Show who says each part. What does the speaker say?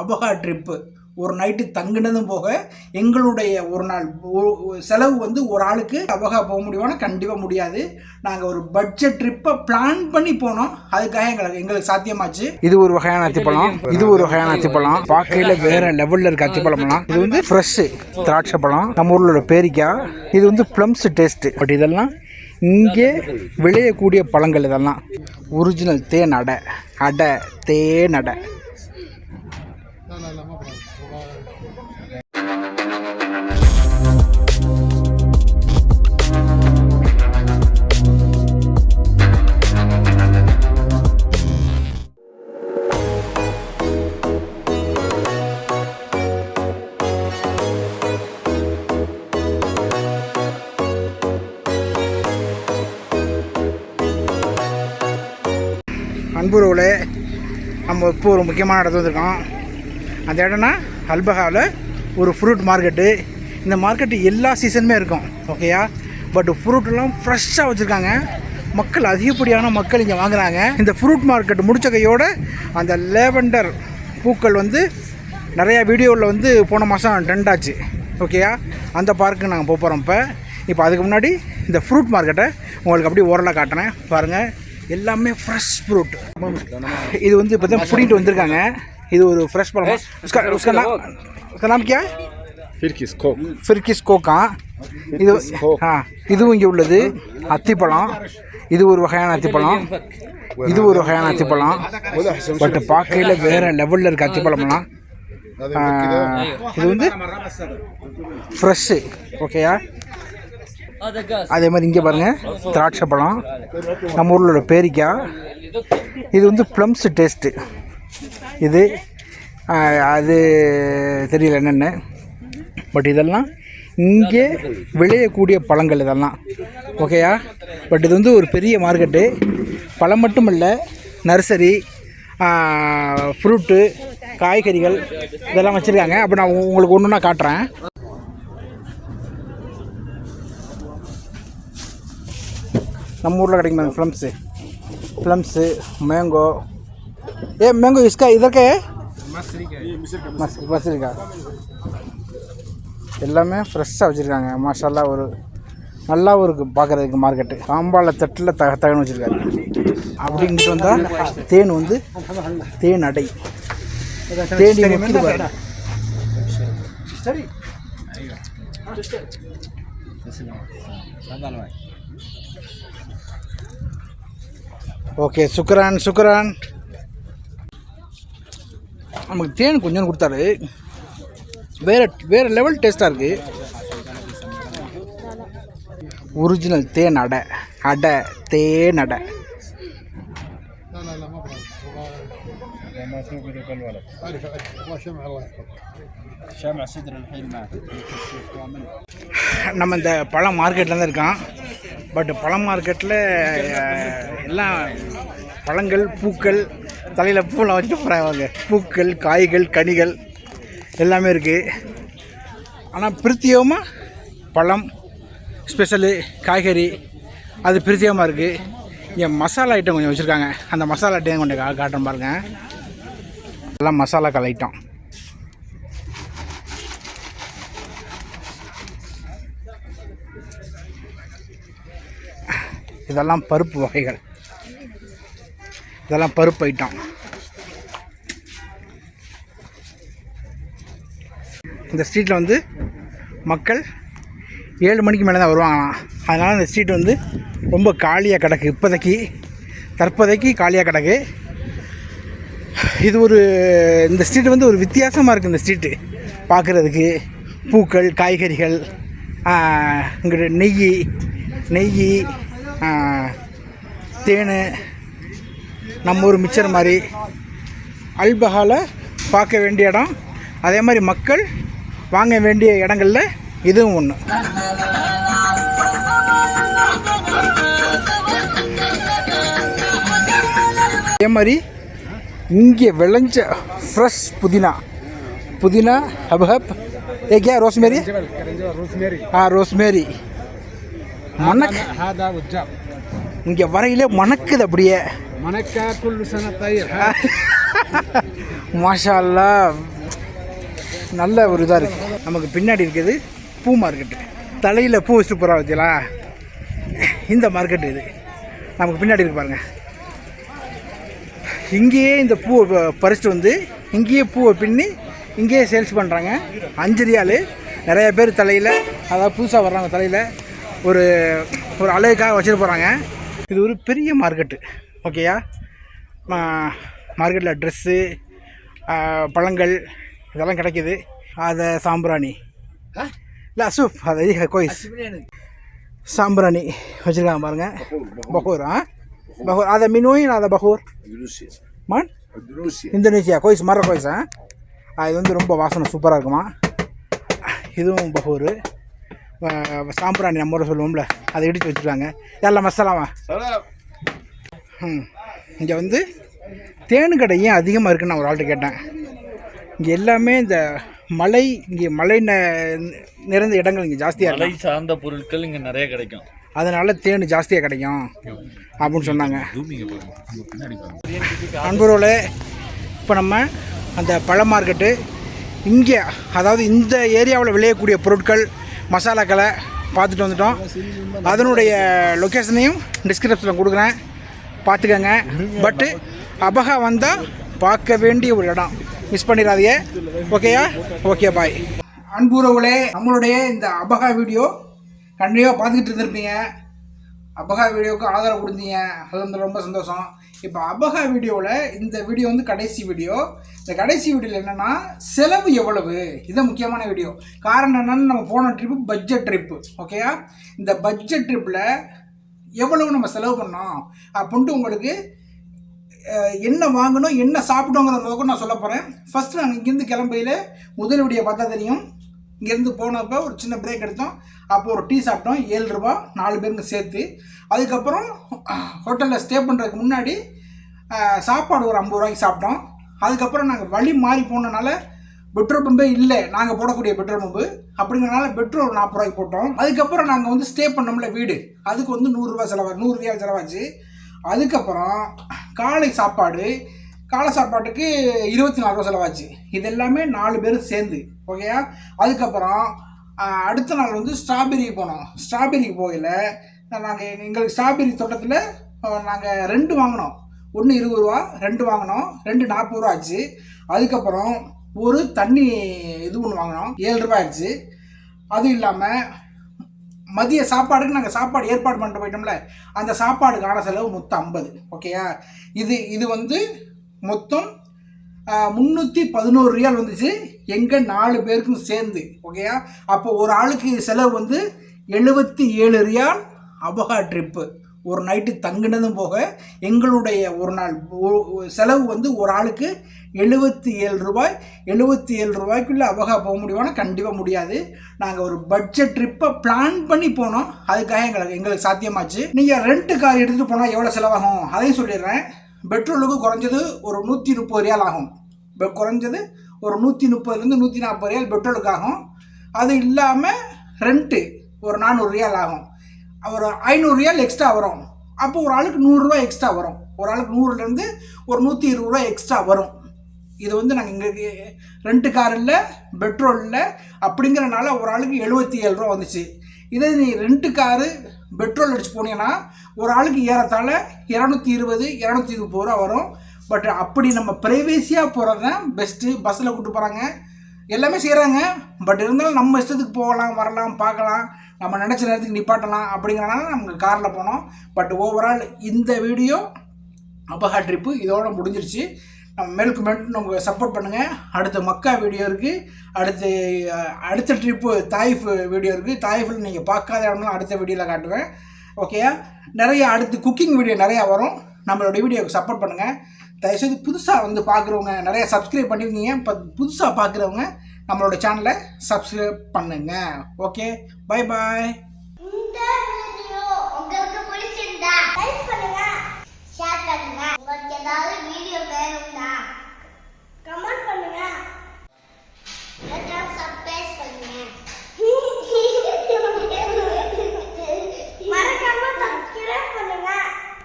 Speaker 1: அபகா trip ஒரு night தங்கினதும் போக எங்களுடைய ஒரு நாள் செலவு வந்து ஒரு ஆளுக்கு அபகா போக முடியுமானா கண்டிப்பாக முடியாது. நாங்கள் ஒரு பட்ஜெட் ட்ரிப்பை பிளான் பண்ணி போனோம். அதுக்காக எங்களுக்கு எங்களுக்கு சாத்தியமாச்சு. இது ஒரு வகையான அத்திப்பழம் இது ஒரு வகையான அத்திப்பழம் பார்க்கையில் வேற லெவலில் இருக்க அத்திப்பழம்லாம் இது வந்து ஃப்ரெஷ்ஷு திராட்சை பழம். நம்ம ஊரில் உள்ள பேரிக்காய் இது வந்து ப்ளம்ஸ் டேஸ்ட்டு பட் இதெல்லாம் இங்கே விளையக்கூடிய பழங்கள் இதெல்லாம். ஒரிஜினல் தேன் அடை. அடை தேன் அடை. அன்புறவுல நம்ம இப்போ ஒரு முக்கியமான இடத்துல வந்திருக்கோம். அந்த இடம்னா அல்பஹாவில் ஒரு ஃப்ரூட் மார்க்கெட்டு இந்த மார்க்கெட்டு எல்லா சீசனுமே இருக்கும் ஓகேயா பட் ஃப்ரூட்லாம் ஃப்ரெஷ்ஷாக வச்சுருக்காங்க. மக்கள் அதிகப்படியான மக்கள் இங்கே வாங்குகிறாங்க இந்த ஃப்ரூட் மார்க்கெட் முடிச்ச கையோட அந்த லேவெண்டர் பூக்கள் வந்து நிறையா வீடியோவில் வந்து போன மாதம் ட்ரெண்ட் ஆச்சு ஓகேயா அந்த பார்க்கு நாங்கள் போக போகிறோம் இப்போ. இப்போ அதுக்கு முன்னாடி இந்த ஃப்ரூட் மார்க்கெட்டை உங்களுக்கு அப்படியே ஓரலாக காட்டுறேன். பாருங்கள் எல்லாமே ஃப்ரெஷ் ஃப்ரூட் இது வந்து இப்போ தான் பிடிட்டு வந்திருக்காங்க. இது ஒரு ஃப்ரெஷ் பழம்? உஸ்கா உஸ்கா உஸ்கா
Speaker 2: ஃபிர்கிஸ் கோ
Speaker 1: ஃபிர்கிஸ் கோக்கா இது ஆ இதுவும் இங்கே உள்ளது. அத்திப்பழம். இது ஒரு வகையான அத்திப்பழம். இது ஒரு வகையான அத்திப்பழம். பட் பார்க்கையில் வேறு லெவலில் இருக்குது அத்திப்பழம்லாம் இது வந்து ஃப்ரெஷ்ஷு ஓகேயா அதே மாதிரி இங்கே பாருங்கள் திராட்சை பழம் நம்ம ஊரில் உள்ள பேரிக்காய் இது வந்து ப்ளம்ஸ் டேஸ்ட்டு இது அது தெரியல என்னென்னு. பட் இதெல்லாம் இங்கே விளையக்கூடிய பழங்கள் இதெல்லாம். ஓகேயா பட் இது வந்து ஒரு பெரிய மார்க்கெட்டு பழம் மட்டும் இல்லை நர்சரி ஃப்ரூட்டு காய்கறிகள் இதெல்லாம் வச்சுருக்காங்க. அப்போ நான் உங்களுக்கு ஒன்று ஒன்றா காட்டுறேன். நம்ம ஊரில் கிடைக்கும் பாருங்க ப்ளம்ஸு ப்ளம்ஸு மேங்கோ ஏ மேங்கோ இஸ்கா இதற்கே? மஸ் மஸ்ரிக்கா. எல்லாமே ஃப்ரெஷ்ஷாக வச்சுருக்காங்க. மாஷால்லா ஒரு நல்லாவும் இருக்குது பார்க்குறதுக்கு மார்க்கெட்டு தாம்பாள தட்டில் த தகன்னு வச்சுருக்காரு. அப்படிங்கிட்டு வந்தால் தேன் வந்து தேன் அடை. தேனி முக்கிட்டு பாருங்க. ஓகே சுக்ரான் சுக்ரான் நமக்கு தேன் கொஞ்சம் கொடுத்தாரு. வேறு வேறு லெவல் டேஸ்ட்டாக இருக்குது ஒரிஜினல் தேன் அடை அடை தேன் அடை. நம்ம இந்த பழம் மார்க்கெட்டில் தான் இருக்கான். பட் பழம் மார்க்கெட்டில் எல்லாம் பழங்கள் பூக்கள் தலையில் பூலாம் வச்சுட்டு போகிறாங்க பூக்கள் காய்கள் கனிகள் எல்லாமே இருக்குது ஆனால் பிரத்தியோகமாக பழம் ஸ்பெஷலு காய்கறி அது பிரத்தியோகமாக இருக்குது இங்கே மசாலா ஐட்டம் கொஞ்சம் வச்சுருக்காங்க. அந்த மசாலா ஐட்டம் கொஞ்சம் கா காட்டுறேன் பாருங்க. எல்லாம் மசாலாக்கள் ஐட்டம் இதெல்லாம் பருப்பு வகைகள். இதெல்லாம் பருப்பு ஐட்டம். இந்த ஸ்ட்ரீட்டில் வந்து மக்கள் ஏழு மணிக்கு மேலே தான் வருவாங்களாம். அதனால் இந்த ஸ்ட்ரீட் வந்து ரொம்ப காலியாக கிடக்கு. இப்போதைக்கு தற்போதைக்கு காலியாக கிடக்கு. இது ஒரு இந்த ஸ்ட்ரீட் வந்து ஒரு வித்தியாசமாக இருக்குது இந்த ஸ்ட்ரீட்டு பார்க்குறதுக்கு பூக்கள் காய்கறிகள் இங்கிட்ட நெய் நெய் தேன் நம்ம ஊர் மிச்சர் மாதிரி அல்பஹாலை பார்க்க வேண்டிய இடம். அதே மாதிரி மக்கள் வாங்க வேண்டிய இடங்களில் இதுவும் ஒன்று அதே மாதிரி இங்கே விளைஞ்ச ஃப்ரெஷ் புதினா. புதினா ஹப்ஹப். ஏ கே ரோஸ்மேரி? ஆ ரோஸ்மேரி. மணக் இங்கே வரையிலே மணக்குது அப்படியே.
Speaker 2: மனக்கா குல்
Speaker 1: மாஷா அல்லா நல்ல ஒரு இதாக இருக்குது நமக்கு பின்னாடி இருக்கிறது பூ மார்க்கெட்டு தலையில் பூ வச்சுட்டு போகிறா வச்சுலா இந்த மார்க்கெட்டு இது. நமக்கு பின்னாடி இருக்கு பாருங்கள் இங்கேயே இந்த பூவை பறிச்சிட்டு வந்து இங்கேயே பூவை பின்னி இங்கேயே சேல்ஸ் பண்ணுறாங்க அஞ்சு ரியால் நிறைய பேர் தலையில் அதாவது புதுசாக வர்றாங்க தலையில் ஒரு ஒரு அழகுக்காக வச்சுட்டு போகிறாங்க இது ஒரு பெரிய மார்க்கெட்டு ஓகேயா மார்க்கெட்டில் ட்ரெஸ்ஸு பழங்கள் இதெல்லாம் கிடைக்கிது. அதை சாம்பிராணி. இல்லை அசூஃப் அதை கோயிஸ். சாம்பிராணி வச்சுருக்காங்க பாருங்கள் பகூர் ஆ? பகூர். அதை மினோயின் அதை பகூர். மான்? இந்தோனேஷியா. கோயிஸ் மர கோயிஸ் ஆ? இது வந்து ரொம்ப வாசனை சூப்பராக இருக்குமா? இதுவும் பகூர். சாம்பிராணி நம்ம சொல்லுவோம்ல. அதை இடித்து வச்சுருக்காங்க. எல்லாம் மசாலாவா ம். இங்கே வந்து தேனு கடை ஏன் அதிகமாக இருக்குன்னு நான் ஒரு ஆள்கிட்ட கேட்டேன். இங்கே எல்லாமே இந்த மலை இங்கே மலை ந- நிறைந்த இடங்கள் இங்கே ஜாஸ்தியாக
Speaker 3: மலை சார்ந்த பொருட்கள் இங்க நிறைய கிடைக்கும்.
Speaker 1: அதனால் தேன் ஜாஸ்தியாக கிடைக்கும் அப்படின்னு சொன்னாங்க. நண்பர்களே இப்போ நம்ம அந்த பழ மார்க்கெட்டு இங்கே அதாவது இந்த ஏரியாவில் விளையக்கூடிய பொருட்கள் மசாலாக்களை பார்த்துட்டு வந்துட்டோம். அதனுடைய லொக்கேஷனையும் டிஸ்கிரிப்ஷனில் கொடுக்குறேன். பார்த்துக்கங்க. பட்டு அபகா வந்தால் பார்க்க வேண்டிய ஒரு இடம். மிஸ் பண்ணிடாதீங்க. ஓகேயா ஓகே பாய் அன்புறவுகளே நம்மளுடைய இந்த அபகா வீடியோ கண்டிப்பாக பார்த்துக்கிட்டு இருந்திருப்பீங்க. அபகா வீடியோவுக்கு ஆதரவு கொடுத்தீங்க. அது வந்து ரொம்ப சந்தோஷம். இப்போ அபகா வீடியோவில் இந்த வீடியோ வந்து கடைசி வீடியோ இந்த கடைசி வீடியோவில் என்னென்னா செலவு எவ்வளவு? இது முக்கியமான வீடியோ காரணம் என்னென்னு நம்ம போன ட்ரிப்பு பட்ஜெட் ட்ரிப்பு ஓகேயா இந்த பட்ஜெட் ட்ரிப்பில் எவ்வளவு நம்ம செலவு பண்ணோம்? அப்படின்ட்டு உங்களுக்கு என்ன வாங்கணும் என்ன சாப்பிடுங்கிற முதல்ல நான் சொல்ல போகிறேன் ஃபஸ்ட்டு நாங்கள் இங்கேருந்து கிளம்பையில் முதல் வீடியோ பார்த்தா தெரியும் இங்கேருந்து போனப்போ ஒரு சின்ன பிரேக் எடுத்தோம். அப்போ ஒரு டீ சாப்பிட்டோம். ஏழு ரூபா நாலு பேருக்கு சேர்த்து. அதுக்கப்புறம் ஹோட்டலில் ஸ்டே பண்ணுறதுக்கு முன்னாடி சாப்பாடு ஒரு ஐம்பது ரூபாய்க்கு சாப்பிட்டோம். அதுக்கப்புறம் நாங்கள் வழி மாறி போனனால பெட்ரோல் பம்பே இல்லை. நாங்கள் போடக்கூடிய பெட்ரோல் பம்பு. அப்படிங்கிறனால பெட்ரோல் நாற்பது ரூபாய்க்கு போட்டோம். அதுக்கப்புறம் நாங்கள் வந்து ஸ்டே பண்ணோம்ல வீடு. அதுக்கு வந்து நூறுரூவா செலவா நூறு செலவாச்சு. அதுக்கப்புறம் காலை சாப்பாடு. காலை சாப்பாட்டுக்கு இருபத்தி நாலு ரூபா செலவாச்சு. இது எல்லாமே நாலு பேர் சேர்ந்து. ஓகேயா அதுக்கப்புறம் அடுத்த நாள் வந்து ஸ்ட்ராபெரிக்கு போனோம். ஸ்ட்ராபெரிக்கு போகல நாங்கள் எங்களுக்கு ஸ்ட்ராபெரி தோட்டத்தில் நாங்கள் ரெண்டு வாங்கினோம். ஒன்று இருபது ரூபா ரெண்டு வாங்கினோம். ரெண்டு நாற்பது ரூபா ஆச்சு. அதுக்கப்புறம் ஒரு தண்ணி இது ஒன்று வாங்கினோம். ஏழு ரூபாய் ஆச்சு அதுவும் இல்லாமல் மதிய சாப்பாடுக்கு நாங்கள் சாப்பாடு ஏற்பாடு பண்ணிட்டு போயிட்டோம்ல. அந்த சாப்பாடுக்கான செலவு மொத்தம் ஐம்பது. ஓகேயா இது இது வந்து மொத்தம் முந்நூற்றி பதினோரு ரியால் வந்துச்சு. எங்கள் நாலு பேருக்கும் சேர்ந்து. ஓகேயா அப்போ ஒரு ஆளுக்கு செலவு வந்து எழுபத்தி ஏழு ரியால் அபகா ட்ரிப்பு ஒரு நைட்டு தங்கினதும் போக எங்களுடைய ஒரு நாள் செலவு வந்து ஒரு ஆளுக்கு எழுபத்தி ஏழு ரூபாய் எழுபத்தி ஏழு ரூபாய்க்குள்ளே அவகா போக முடியுமானா கண்டிப்பாக முடியாது. நாங்கள் ஒரு பட்ஜெட் ட்ரிப்பை பிளான் பண்ணி போனோம். அதுக்காக எங்களுக்கு எங்களுக்கு சாத்தியமாச்சு. நீங்கள் ரெண்ட்டு கார் எடுத்துகிட்டு போனால் எவ்வளோ செலவாகும்? அதையும் சொல்லிடுறேன். பெட்ரோலுக்கு குறைஞ்சது ஒரு நூற்றி முப்பது ரியால் ஆகும். குறைஞ்சது ஒரு நூற்றி முப்பதுலேருந்து நூற்றி நாற்பது ரியால் பெட்ரோலுக்கு ஆகும். அது இல்லாமல் ரெண்ட்டு ஒரு நானூறு ரியால் ஆகும். ஒரு ஐநூறுரூவா எக்ஸ்ட்ரா வரும். அப்போ ஒரு ஆளுக்கு நூறுரூவா எக்ஸ்ட்ரா வரும். ஒரு ஆளுக்கு நூறுலேருந்து ஒரு நூற்றி இருபது ரூபா எக்ஸ்ட்ரா வரும். இது வந்து நாங்கள் இங்கே ரெண்டு கார் இல்லை பெட்ரோல் இல்லை அப்படிங்கிறனால ஒரு ஆளுக்கு எழுபத்தி ஏழு ரூபா வந்துச்சு. இதே நீ ரெண்டு காரு பெட்ரோல் அடிச்சு போனீங்கன்னா ஒரு ஆளுக்கு ஏறத்தாழ இரநூத்தி இருபது இரநூத்தி முப்பது ரூபா வரும். பட் அப்படி நம்ம ப்ரைவேசியாக போகிறது தான் பெஸ்ட்டு பஸ்ஸில் கூப்பிட்டு போகிறாங்க எல்லாமே செய்கிறாங்க பட் இருந்தாலும் நம்ம இஷ்டத்துக்கு போகலாம் வரலாம் பார்க்கலாம். நம்ம நினச்ச நேரத்துக்கு நிப்பாட்டலாம் அப்படிங்கிறனால நம்ம காரில் போனோம். பட் ஓவரால் இந்த வீடியோ அபகா ட்ரிப்பு இதோட முடிஞ்சிருச்சு. நம்ம மேலுக்கு மேலும் நம்ம சப்போர்ட் பண்ணுங்கள் அடுத்த மக்கா வீடியோ இருக்குது அடுத்து அடுத்த ட்ரிப்பு தாய்ஃப் வீடியோ இருக்குது தாய்ஃபில் நீங்கள் பார்க்காத இடம்லாம் அடுத்த வீடியோவில் காட்டுவேன். ஓகேயா நிறைய அடுத்து குக்கிங் வீடியோ நிறையா வரும். நம்மளோட வீடியோவுக்கு சப்போர்ட் பண்ணுங்கள் தயவுசெய்து புதுசாக வந்து பார்க்குறவங்க நிறையா சப்ஸ்கிரைப் பண்ணியிருக்கீங்க இப்போ புதுசாக பார்க்குறவங்க நம்மளோட சேனலை சப்ஸ்கிரைப் பண்ணுங்கள் ஓகே பை பாய்